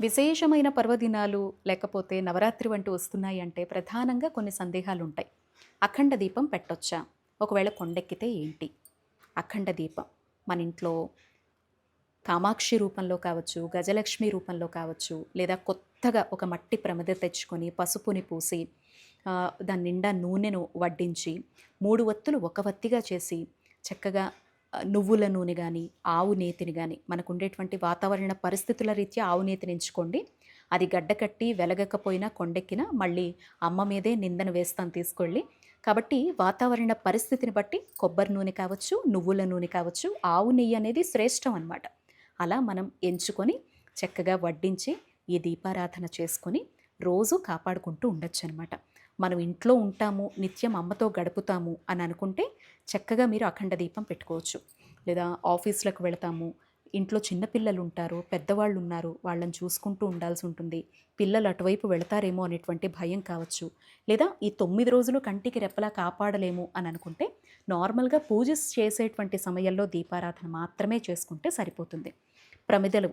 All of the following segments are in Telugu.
విశేషమైన పర్వదినాలు లేకపోతే నవరాత్రి వంటి వస్తున్నాయి అంటే ప్రధానంగా కొన్ని సందేహాలు ఉంటాయి అఖండ దీపం పెట్టొచ్చా? ఒకవేళ కొండెక్కితే ఏంటి? అఖండ దీపం మన ఇంట్లో కామాక్షి రూపంలో కావచ్చు గజలక్ష్మి రూపంలో కావచ్చు లేదా కొత్తగా ఒక మట్టి ప్రమిద తెచ్చుకొని పసుపుని పూసి దాని నిండా నూనెను వడ్డించి మూడు వత్తులు ఒక వత్తిగా చేసి చక్కగా నువ్వుల నూనె కానీ ఆవు నేతిని కానీ మనకు ఉండేటువంటి వాతావరణ పరిస్థితుల రీత్యా ఆవు నేతిని ఎంచుకోండి. అది గడ్డకట్టి వెలగకపోయినా కొండెక్కినా మళ్ళీ అమ్మ మీదే నిందన వేస్తాను తీసుకెళ్ళి. కాబట్టి వాతావరణ పరిస్థితిని బట్టి కొబ్బరి నూనె కావచ్చు నువ్వుల నూనె కావచ్చు ఆవు నెయ్యి అనేది శ్రేష్టం అనమాట అలా మనం ఎంచుకొని చక్కగా వడ్డించి ఈ దీపారాధన చేసుకొని రోజు కాపాడుకుంటూ ఉండొచ్చు అనమాట మనం ఇంట్లో ఉంటాము నిత్యం అమ్మతో గడుపుతాము అని అనుకుంటే చక్కగా మీరు అఖండ దీపం పెట్టుకోవచ్చు. లేదా ఆఫీసులకు వెళతాము ఇంట్లో చిన్నపిల్లలు ఉంటారు పెద్దవాళ్ళు ఉన్నారు వాళ్ళని చూసుకుంటూ ఉండాల్సి ఉంటుంది పిల్లలు అటువైపు వెళతారేమో అనేటువంటి భయం కావచ్చు. లేదా ఈ తొమ్మిది రోజులు కంటికి రెప్పలా కాపాడలేము అని అనుకుంటే నార్మల్గా పూజ చేసేటువంటి సమయంలో దీపారాధన మాత్రమే చేసుకుంటే సరిపోతుంది. ప్రమిదలు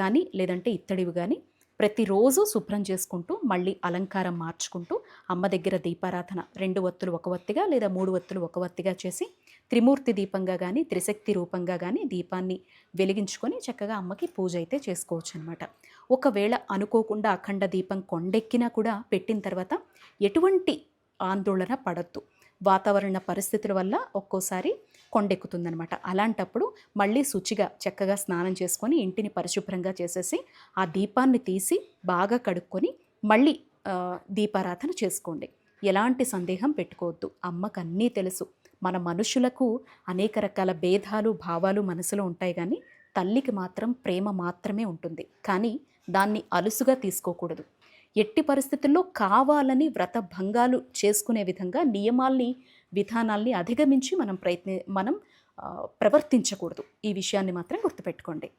కానీ లేదంటే ఇత్తడివి కానీ ప్రతిరోజు శుభ్రం చేసుకుంటూ మళ్ళీ అలంకారం మార్చుకుంటూ అమ్మ దగ్గర దీపారాధన రెండు వత్తులు ఒక వత్తిగా లేదా మూడు వత్తులు ఒక వత్తిగా చేసి త్రిమూర్తి దీపంగా కానీ త్రిశక్తి రూపంగా కానీ దీపాన్ని వెలిగించుకొని చక్కగా అమ్మకి పూజ అయితే చేసుకోవచ్చు అనమాట ఒకవేళ అనుకోకుండా అఖండ దీపం కొండెక్కినా కూడా పెట్టిన తర్వాత ఎటువంటి ఆందోళన పడద్దు. వాతావరణ పరిస్థితుల వల్ల ఒక్కోసారి కొండెక్కుతుందనమాట. అలాంటప్పుడు మళ్ళీ శుచిగా చక్కగా స్నానం చేసుకొని ఇంటిని పరిశుభ్రంగా చేసేసి ఆ దీపాన్ని తీసి బాగా కడుక్కొని మళ్ళీ దీపారాధన చేసుకోండి. ఎలాంటి సందేహం పెట్టుకోవద్దు. అమ్మకు అన్నీ తెలుసు. మన మనుషులకు అనేక రకాల భేదాలు భావాలు మనసులో ఉంటాయి కానీ తల్లికి మాత్రం ప్రేమ మాత్రమే ఉంటుంది. కానీ దాన్ని అలుసుగా తీసుకోకూడదు. ఎట్టి పరిస్థితుల్లో కావాలని వ్రత భంగాలు చేసుకునే విధంగా నియమాల్ని విధానాల్ని అధిగమించి మనం ప్రయత్ని మనం ప్రవర్తించకూడదు. ఈ విషయాన్ని మాత్రం గుర్తుపెట్టుకోండి.